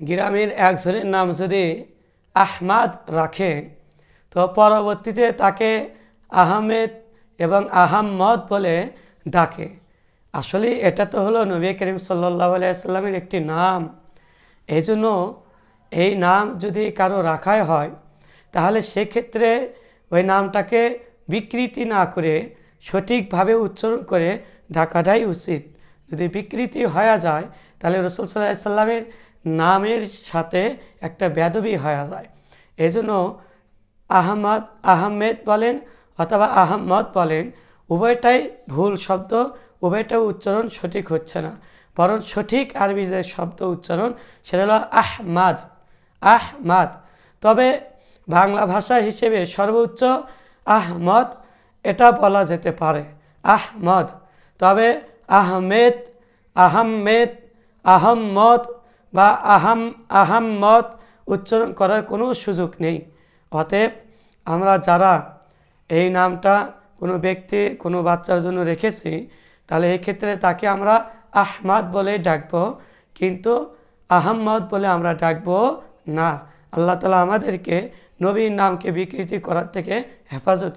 গ্রামের একজনের নাম যদি আহমাদ রাখে, তো পরবর্তীতে তাকে আহমেদ এবং আহাম্মদ বলে ডাকে। আসলে এটা তো হলো নবী করিম সাল্লাহ আলাইসাল্লামের একটি নাম। এই জন্য এই নাম যদি কারও রাখাই হয়, তাহলে সেক্ষেত্রে ওই নামটাকে বিকৃতি না করে, সঠিকভাবে উচ্চারণ করে ডাকাটাই উচিত। যদি বিকৃতি হয়ে যায়, তাহলে রসুল সাল্লাহ সাল্লামের নামের সাথে একটা বেদবি হয়ে যায়। এই জন্য আহমদ, আহমেদ বলেন অথবা আহম্মদ বলেন, উভয়টাই ভুল শব্দ উভয়টাই উচ্চারণ সঠিক হচ্ছে না। বরং সঠিক আরবি যে শব্দ উচ্চারণ, সেটা হলো আহমাদ আহমাদ। তবে বাংলা ভাষা হিসেবে সর্বোচ্চ আহমদ, এটা বলা যেতে পারে আহমদ। তবে আহমেদ আহমেদ, আহম্মদ বা আহাম আহাম্মদ উচ্চারণ করার কোনো সুযোগ নেই। অতএব আমরা যারা এই নামটা কোনো ব্যক্তি, কোনো বাচ্চার জন্য রেখেছি, তাহলে এই ক্ষেত্রে তাকে আমরা আহমাদ বলে ডাকবো। কিন্তু আহম্মদ বলে আমরা ডাকবো না। আল্লাহ তালা আমাদেরকে নবীর নামকে বিকৃতি করার থেকে হেফাজত